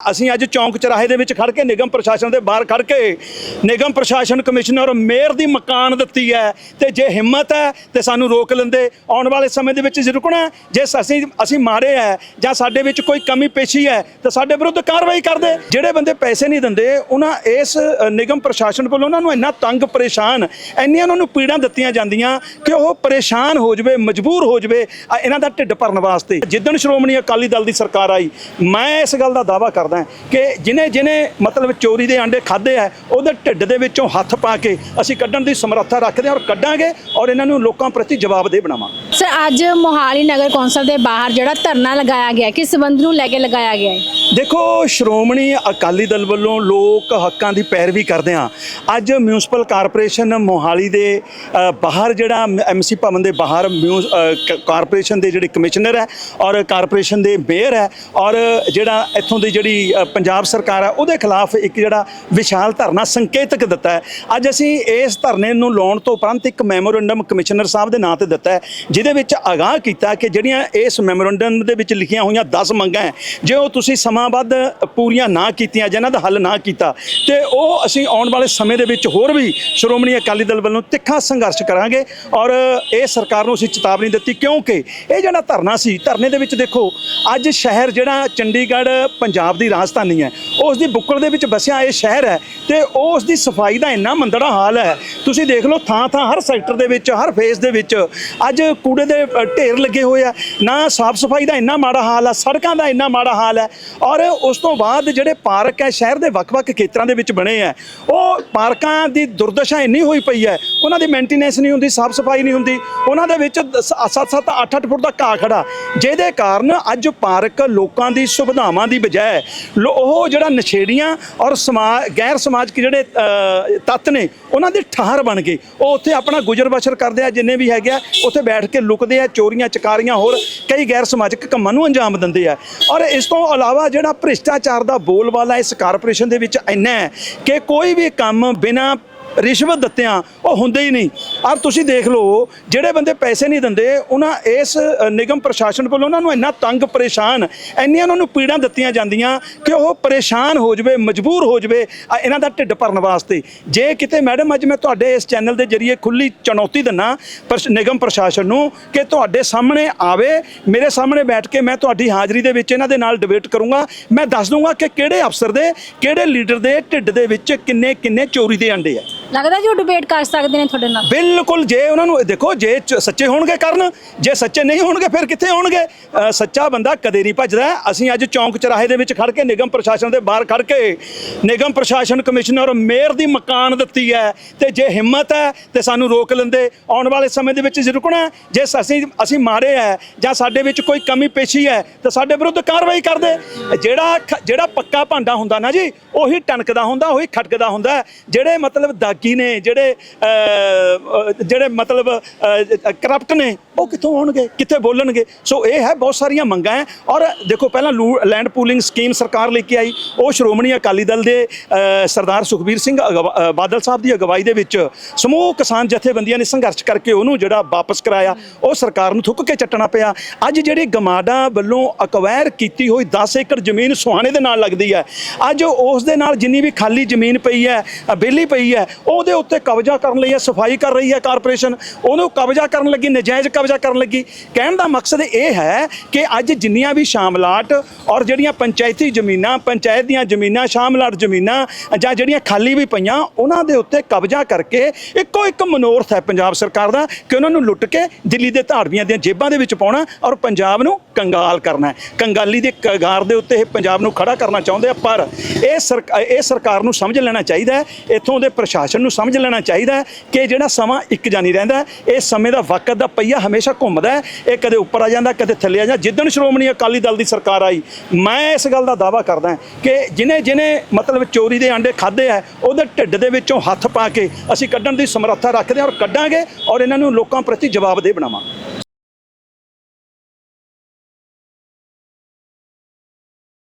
ਅਸੀਂ ਅੱਜ ਚੌਂਕ ਚਰਾਹੇ ਦੇ ਵਿੱਚ ਖੜ ਕੇ ਨਿਗਮ ਪ੍ਰਸ਼ਾਸਨ ਦੇ ਬਾਹਰ ਖੜ ਕੇ ਨਿਗਮ ਪ੍ਰਸ਼ਾਸਨ ਕਮਿਸ਼ਨਰ ਮੇਅਰ ਦੀ ਮਕਾਨ ਦਿੱਤੀ ਹੈ ਤੇ ਜੇ ਹਿੰਮਤ ਹੈ ਤੇ ਸਾਨੂੰ ਰੋਕ ਲੈਂਦੇ। ਆਉਣ ਵਾਲੇ ਸਮੇਂ ਦੇ ਵਿੱਚ ਜੇ ਰੁਕਣਾ ਜੇ ਅਸੀਂ ਅਸੀਂ ਮਾਰੇ ਹੈ ਜਾਂ ਸਾਡੇ ਵਿੱਚ ਕੋਈ ਕਮੀ ਪੇਸ਼ੀ ਹੈ ਤਾਂ ਸਾਡੇ ਵਿਰੁੱਧ ਕਾਰਵਾਈ ਕਰਦੇ। ਜਿਹੜੇ ਬੰਦੇ ਪੈਸੇ ਨਹੀਂ ਦਿੰਦੇ, ਉਹਨਾਂ ਇਸ ਨਿਗਮ ਪ੍ਰਸ਼ਾਸਨ ਕੋਲ ਉਹਨਾਂ ਨੂੰ ਇੰਨਾ ਤੰਗ ਪਰੇਸ਼ਾਨ, ਇੰਨੀਆਂ ਉਹਨਾਂ ਨੂੰ ਪੀੜਾਂ ਦਿੱਤੀਆਂ ਜਾਂਦੀਆਂ ਕਿ ਉਹ ਪਰੇਸ਼ਾਨ ਹੋ ਜਵੇ, ਮਜਬੂਰ ਹੋ ਜਵੇ ਇਹਨਾਂ ਦਾ ਢਿੱਡ ਭਰਨ ਵਾਸਤੇ। ਜਿੱਦਣ ਸ਼੍ਰੋਮਣੀ ਅਕਾਲੀ ਦਲ ਦੀ ਸਰਕਾਰ ਆਈ, ਮੈਂ ਇਸ ਗੱਲ ਦਾ ਦਾਵਾ ਕਰਦਾ ਕਿ ਜਿਨੇ ਜਿਨੇ ਮਤਲਬ ਚੋਰੀ ਦੇ ਆਂਡੇ ਖਾਦੇ ਆ ਉਹਦੇ ਢਿੱਡ ਦੇ ਵਿੱਚੋਂ ਹੱਥ ਪਾ ਕੇ ਅਸੀਂ ਕੱਢਣ ਦੀ ਸਮਰੱਥਾ ਰੱਖਦੇ ਹਾਂ ਔਰ ਕੱਢਾਂਗੇ ਔਰ ਇਹਨਾਂ ਨੂੰ ਲੋਕਾਂ ਪ੍ਰਤੀ ਜਵਾਬਦੇਹ ਬਣਾਵਾਂਗੇ। ਸਰ ਅੱਜ ਮੋਹਾਲੀ ਨਗਰ ਕੌਂਸਲ ਦੇ ਬਾਹਰ ਜਿਹੜਾ ਧਰਨਾ ਲਗਾਇਆ ਗਿਆ, ਕਿਸ ਸੰਬੰਧ ਨੂੰ ਲੈ ਕੇ ਲਗਾਇਆ ਗਿਆ ਹੈ? ਦੇਖੋ, ਸ਼੍ਰੋਮਣੀ ਅਕਾਲੀ ਦਲ ਵੱਲੋਂ ਲੋਕ ਹੱਕਾਂ ਦੀ ਪੈਰਵੀ ਕਰਦੇ ਆ ਅੱਜ ਮਿਊਨਿਸਪਲ ਕਾਰਪੋਰੇਸ਼ਨ ਮੋਹਾਲੀ ਦੇ ਬਾਹਰ ਜਿਹੜਾ ਐਮਸੀ ਭਵਨ ਦੇ ਬਾਹਰ ਮਿਊ- ਕਾਰਪੋਰੇਸ਼ਨ ਦੇ ਜਿਹੜੇ ਕਮਿਸ਼ਨਰ ਹੈ ਔਰ ਕਾਰਪੋਰੇਸ਼ਨ ਦੇ ਮੇਅਰ ਹੈ ਔਰ ਜਿਹੜਾ ਇੱਥੋਂ ਦੀ ਜਿਹੜੀ ਪੰਜਾਬ ਸਰਕਾਰ ਹੈ ਉਹਦੇ ਖਿਲਾਫ ਇੱਕ ਜਿਹੜਾ ਵਿਸ਼ਾਲ ਧਰਨਾ ਸੰਕੇਤਕ ਦਿੱਤਾ ਹੈ। ਅੱਜ ਅਸੀਂ ਇਸ ਧਰਨੇ ਨੂੰ ਲਾਉਣ ਤੋਂ ਉਪਰੰਤ ਇੱਕ ਮੈਮੋਰੰਡਮ ਕਮਿਸ਼ਨਰ ਸਾਹਿਬ ਦੇ ਨਾਂ ਤੇ ਦਿੱਤਾ ਹੈ, ਜਿਹਦੇ ਵਿੱਚ ਆਗਾਹ ਕੀਤਾ ਕਿ ਜਿਹੜੀਆਂ ਇਸ ਮੈਮੋਰੰਡਮ ਦੇ ਵਿੱਚ ਲਿਖੀਆਂ ਹੋਈਆਂ 10 ਮੰਗਾਂ ਹੈ, ਜੇ ਉਹ ਤੁਸੀਂ ਸਮ ਸਮਾਂਬੱਧ ਪੂਰੀਆਂ ਨਾ ਕੀਤੀਆਂ ਜਿਹਨਾਂ ਦਾ ਹੱਲ ਨਾ ਕੀਤਾ। ਤੇ ਉਹ ਅਸੀਂ ਆਉਣ ਵਾਲੇ ਸਮੇਂ ਦੇ ਵਿੱਚ ਹੋਰ ਵੀ ਸ਼੍ਰੋਮਣੀ ਅਕਾਲੀ ਦਲ ਵੱਲੋਂ ਤਿੱਖਾ ਸੰਘਰਸ਼ ਕਰਾਂਗੇ ਔਰ ਇਹ ਸਰਕਾਰ ਨੂੰ ਅਸੀਂ ਚੇਤਾਵਨੀ ਦਿੱਤੀ, ਕਿਉਂਕਿ ਇਹ ਜਿਹੜਾ ਧਰਨਾ ਸੀ, ਧਰਨੇ ਦੇ ਵਿੱਚ ਦੇਖੋ, ਅੱਜ ਸ਼ਹਿਰ ਜਿਹੜਾ ਚੰਡੀਗੜ੍ਹ, ਪੰਜਾਬ ਦੀ ਰਾਜਧਾਨੀ ਹੈ, ਉਸ ਦੀ ਬੁੱਕਲ ਦੇ ਵਿੱਚ ਵਸਿਆ ਇਹ ਸ਼ਹਿਰ ਹੈ ਤੇ ਉਸ ਦੀ ਸਫ਼ਾਈ ਦਾ ਇੰਨਾ ਮੰਦੜਾ ਹਾਲ ਹੈ। ਤੁਸੀਂ ਦੇਖ ਲਓ ਥਾਂ ਥਾਂ ਹਰ ਸੈਕਟਰ ਦੇ ਵਿੱਚ, ਹਰ ਫੇਸ ਦੇ ਵਿੱਚ ਅੱਜ ਕੂੜੇ ਦੇ ਢੇਰ ਲੱਗੇ ਹੋਏ ਆ। ਨਾ ਸਾਫ਼ ਸਫ਼ਾਈ ਦਾ ਇੰਨਾ ਮਾੜਾ ਹਾਲ ਹੈ ਸੜਕਾਂ ਦਾ ਇੰਨਾ ਮਾੜਾ ਹਾਲ ਹੈ ਔਰ ਉਸ ਤੋਂ ਬਾਅਦ ਜਿਹੜੇ ਪਾਰਕ ਹੈ, ਸ਼ਹਿਰ ਦੇ ਵੱਖ-ਵੱਖ ਖੇਤਰਾਂ ਦੇ ਵਿੱਚ ਬਣੇ ਆ ਉਹ ਪਾਰਕਾਂ ਦੀ ਦੁਰਦਸ਼ਾ ਇੰਨੀ ਹੋਈ ਪਈ ਹੈ, ਉਹਨਾਂ ਦੀ ਮੇਨਟੇਨੈਂਸ ਨਹੀਂ ਹੁੰਦੀ ਸਾਫ਼ ਸਫ਼ਾਈ ਨਹੀਂ ਹੁੰਦੀ, ਉਹਨਾਂ ਦੇ ਵਿੱਚ 7-7 8-8 ਫੁੱਟ ਦਾ ਘਾਹ ਖੜਾ ਜਿਹਦੇ ਕਾਰਨ ਅੱਜ ਪਾਰਕ ਲੋਕਾਂ ਦੀ ਸੁਵਿਧਾਵਾਂ ਦੀ ਬਜਾਏ ਲੋ- ਉਹ ਜਿਹੜਾ ਨਸ਼ੇੜੀਆਂ ਔਰ ਸਮਾ- ਗੈਰ ਸਮਾਜਿਕ ਜਿਹੜੇ ਤੱਤ ਨੇ, ਉਹਨਾਂ ਦੇ ਠਾਹਰ ਬਣ ਗਏ। ਉਹ ਉੱਥੇ ਆਪਣਾ ਗੁਜ਼ਰ ਬਸਰ ਕਰਦੇ ਆ, ਜਿੰਨੇ ਵੀ ਹੈਗੇ ਆ, ਉੱਥੇ ਬੈਠ ਕੇ ਲੁਕਦੇ ਆ, ਚੋਰੀਆਂ, ਚਕਾਰੀਆਂ ਹੋਰ ਕਈ ਗੈਰ ਸਮਾਜਿਕ ਕੰਮਾਂ ਨੂੰ ਅੰਜਾਮ ਦਿੰਦੇ ਆ। ਔਰ ਇਸ ਤੋਂ ਇਲਾਵਾ ਜਿਹੜਾ ਭ੍ਰਿਸ਼ਟਾਚਾਰ ਦਾ ਬੋਲਬਾਲਾ ਇਸ ਕਾਰਪੋਰੇਸ਼ਨ ਦੇ ਵਿੱਚ ਇੰਨਾ ਹੈ ਕਿ ਕੋਈ ਵੀ ਕੰਮ ਬਿਨਾਂ ਰਿਸ਼ਵਤ ਦਿੱਤਿਆਂ, ਉਹ ਹੁੰਦੇ ਹੀ ਨਹੀਂ। ਔਰ ਤੁਸੀਂ ਦੇਖ ਲਓ, ਜਿਹੜੇ ਬੰਦੇ ਪੈਸੇ ਨਹੀਂ ਦਿੰਦੇ, ਉਹਨਾਂ ਇਸ ਨਿਗਮ ਪ੍ਰਸ਼ਾਸਨ ਕੋਲ ਉਹਨਾਂ ਨੂੰ ਇੰਨਾ ਤੰਗ ਪਰੇਸ਼ਾਨ, ਇੰਨੀਆਂ ਉਹਨਾਂ ਨੂੰ ਪੀੜਾਂ ਦਿੱਤੀਆਂ ਜਾਂਦੀਆਂ ਕਿ ਉਹ ਪਰੇਸ਼ਾਨ ਹੋ ਜਵੇ, ਮਜਬੂਰ ਹੋ ਜਵੇ ਇਹਨਾਂ ਦਾ ਢਿੱਡ ਭਰਨ ਵਾਸਤੇ। ਜੇ ਕਿਤੇ, ਮੈਡਮ, ਅੱਜ ਮੈਂ ਤੁਹਾਡੇ ਇਸ ਚੈਨਲ ਦੇ ਜਰੀਏ ਖੁੱਲੀ ਚੁਣੌਤੀ ਦਿੰਨਾ ਪਰ ਨਿਗਮ ਪ੍ਰਸ਼ਾਸਨ ਨੂੰ, ਕਿ ਤੁਹਾਡੇ ਸਾਹਮਣੇ ਆਵੇ, ਮੇਰੇ ਸਾਹਮਣੇ ਬੈਠ ਕੇ ਮੈਂ ਤੁਹਾਡੀ ਹਾਜ਼ਰੀ ਦੇ ਵਿੱਚ ਇਹਨਾਂ ਦੇ ਨਾਲ ਡਿਬੇਟ ਕਰੂੰਗਾ। ਮੈਂ ਦੱਸ ਦੂੰਗਾ ਕਿ ਕਿਹੜੇ ਅਫਸਰ ਦੇ, ਕਿਹੜੇ ਲੀਡਰ ਦੇ ਢਿੱਡ ਦੇ ਵਿੱਚ ਕਿੰਨੇ ਕਿੰਨੇ ਚੋਰੀ ਦੇ ਅੰਡੇ ਆ। ਲੱਗਦਾ ਜੀ ਉਹ ਡਿਬੇਟ ਕਰ ਸਕਦੇ ਨੇ ਤੁਹਾਡੇ ਨਾਲ? ਬਿਲਕੁਲ ਜੇ ਉਹਨਾਂ ਨੂੰ ਦੇਖੋ ਜੇ ਚ- ਸੱਚੇ ਹੋਣਗੇ ਕਰਨ ਜੇ ਸੱਚੇ ਨਹੀਂ ਹੋਣਗੇ ਫਿਰ ਕਿੱਥੇ ਹੋਣਗੇ? ਅ, ਸੱਚਾ ਬੰਦਾ ਕਦੇ ਨਹੀਂ ਭੱਜਦਾ। ਅਸੀਂ ਅੱਜ ਚੌਂਕ ਚਰਾਹੇ ਦੇ ਵਿੱਚ ਖੜ ਕੇ ਨਿਗਮ ਪ੍ਰਸ਼ਾਸਨ ਦੇ ਬਾਹਰ ਖੜ ਕੇ ਨਿਗਮ ਪ੍ਰਸ਼ਾਸਨ ਕਮਿਸ਼ਨਰ ਮੇਅਰ ਦੀ ਮਕਾਨ ਦਿੱਤੀ ਹੈ ਤੇ ਜੇ ਹਿੰਮਤ ਹੈ ਤੇ ਸਾਨੂੰ ਰੋਕ ਲੈਂਦੇ। ਆਉਣ ਵਾਲੇ ਸਮੇਂ ਦੇ ਵਿੱਚ ਜੇ ਰੁਕਣਾ ਹੈ, ਜੇ ਅਸੀਂ ਅਸੀਂ ਮਾਰੇ ਹੈ ਜਾਂ ਸਾਡੇ ਵਿੱਚ ਕੋਈ ਕਮੀ ਪੇਸ਼ੀ ਹੈ ਤਾਂ ਸਾਡੇ ਵਿਰੁੱਧ ਕਾਰਵਾਈ ਕਰਦੇ। ਜਿਹੜਾ ਖ- ਜਿਹੜਾ ਪੱਕਾ ਭਾਂਡਾ ਹੁੰਦਾ ਨਾ ਜੀ ਉਹੀ ਟਣਕਦਾ ਹੁੰਦਾ ਉਹੀ ਖਟਕਦਾ ਹੁੰਦਾ। ਹੈ। ਜਿਹੜੇ ਮਤਲਬ ਦਾਗੀ ਨੇ ਜਿਹੜੇ ਜਿਹੜੇ ਮਤਲਬ ਕਰਪਟ ਨੇ ਉਹ ਕਿੱਥੋਂ ਆਉਣਗੇ? ਕਿੱਥੇ ਬੋਲਣਗੇ? ਸੋ ਇਹ ਹੈ ਬਹੁਤ ਸਾਰੀਆਂ ਮੰਗਾਂ ਹੈ ਔਰ ਦੇਖੋ ਪਹਿਲਾਂ ਲੈਂਡ ਪੂਲਿੰਗ ਸਕੀਮ ਸਰਕਾਰ ਲੈ ਕੇ ਆਈ। ਉਹ ਸ਼੍ਰੋਮਣੀ ਅਕਾਲੀ ਦਲ ਦੇ ਸਰਦਾਰ ਸੁਖਬੀਰ ਸਿੰਘ ਅਗਵਾ- ਬਾਦਲ ਸਾਹਿਬ ਦੀ ਅਗਵਾਈ ਦੇ ਵਿੱਚ ਸਮੂਹ ਕਿਸਾਨ ਜਥੇਬੰਦੀਆਂ ਨੇ ਸੰਘਰਸ਼ ਕਰਕੇ ਉਹਨੂੰ ਜਿਹੜਾ ਵਾਪਸ ਕਰਾਇਆ ਉਹ ਸਰਕਾਰ ਨੂੰ ਥੁੱਕ ਕੇ ਚੱਟਣਾ ਪਿਆ। ਅੱਜ ਜਿਹੜੀ ਗਮਾਡਾ ਵੱਲੋਂ ਅਕਵਾਇਰ ਕੀਤੀ ਹੋਈ 10 ਏਕੜ ਜ਼ਮੀਨ ਸੁਹਾਣੇ ਦੇ ਨਾਲ ਲੱਗਦੀ ਹੈ ਅੱਜ ਉਸ ਦੇ ਨਾਲ ਜਿੰਨੀ ਵੀ ਖਾਲੀ ਜ਼ਮੀਨ ਪਈ ਹੈ ਅ, ਪਈ ਹੈ ਉਹਦੇ ਉੱਤੇ ਕਬਜ਼ਾ ਕਰਨ ਲਈ ਹੈ ਸਫ਼ਾਈ ਕਰ ਰਹੀ ਹੈ ਕਾਰਪੋਰੇਸ਼ਨ। ਉਹਨੂੰ ਕਬਜ਼ਾ ਕਰਨ ਲੱਗੀ ਨਜਾਇਜ਼ ਕਬਜ਼ਾ ਕਰਨ ਲੱਗੀ। ਕਹਿਣ ਦਾ ਮਕਸਦ ਇਹ ਹੈ ਕਿ ਅੱਜ ਜਿੰਨੀਆਂ ਵੀ ਸ਼ਾਮਲਾਟ ਔਰ ਜਿਹੜੀਆਂ ਪੰਚਾਇਤੀ ਜ਼ਮੀਨਾਂ, ਪੰਚਾਇਤ ਦੀਆਂ ਜ਼ਮੀਨਾਂ ਸ਼ਾਮਲਾਟ ਜ਼ਮੀਨਾਂ ਜਾਂ ਜਿਹੜੀਆਂ ਖਾਲੀ ਵੀ ਪਈਆਂ, ਉਹਨਾਂ ਦੇ ਉੱਤੇ ਕਬਜ਼ਾ ਕਰਕੇ ਇੱਕੋ ਇੱਕ ਮਨੋਰਥ ਹੈ ਪੰਜਾਬ ਸਰਕਾਰ ਦਾ ਕਿ ਉਹਨਾਂ ਨੂੰ ਲੁੱਟ ਕੇ ਦਿੱਲੀ ਦੇ ਧਾੜਵੀਆਂ ਦੀਆਂ ਜੇਬਾਂ ਦੇ ਵਿੱਚ ਪਾਉਣਾ ਔਰ ਪੰਜਾਬ ਨੂੰ ਕੰਗਾਲ ਕਰਨਾ ਹੈ। ਕੰਗਾਲੀ ਦੇ ਕਗਾਰ ਦੇ ਉੱਤੇ ਇਹ ਪੰਜਾਬ ਨੂੰ ਖੜਾ ਕਰਨਾ ਚਾਹੁੰਦੇ ਆ, ਪਰ ਇਹ ਸਰਕ- ਇਹ ਸਰਕਾਰ ਨੂੰ ਸਮਝ ਲੈਣਾ ਚਾਹੀਦਾ ਹੈ, ਇੱਥੋਂ ਦੇ ਪ੍ਰਸ਼ਾਸਨ ਨੂੰ ਸਮਝ ਲੈਣਾ ਚਾਹੀਦਾ ਹੈ ਕਿ ਜਿਹੜਾ ਸਮਾਂ ਇੱਕ ਜਾਨੀ ਰਹਿੰਦਾ ਇਹ ਸਮੇਂ ਦਾ ਵਕਤ ਦਾ ਪਹੀਆ ਹਮੇਸ਼ਾ ਘੁੰਮਦਾ ਹੈ, ਇਹ ਕਦੇ ਉੱਪਰ ਆ ਜਾਂਦਾ, ਕਦੇ ਥੱਲੇ ਆ ਜਾਂਦਾ। ਜਿੱਦਣ ਸ਼੍ਰੋਮਣੀ ਅਕਾਲੀ ਦਲ ਦੀ ਸਰਕਾਰ ਆਈ, ਮੈਂ ਇਸ ਗੱਲ ਦਾ ਦਾਵਾ ਕਰਦਾ ਕਿ ਜਿਨੇ ਜਿਨੇ ਮਤਲਬ ਚੋਰੀ ਦੇ ਆਂਡੇ ਖਾਦੇ ਆ, ਉਹਦੇ ਢਿੱਡ ਦੇ ਵਿੱਚੋਂ ਹੱਥ ਪਾ ਕੇ ਅਸੀਂ ਕੱਢਣ ਦੀ ਸਮਰੱਥਾ ਰੱਖਦੇ ਹਾਂ ਔਰ ਕੱਢਾਂਗੇ ਔਰ ਇਹਨਾਂ ਨੂੰ ਲੋਕਾਂ ਪ੍ਰਤੀ ਜਵਾਬਦੇਹ ਬਣਾਵਾਂਗੇ।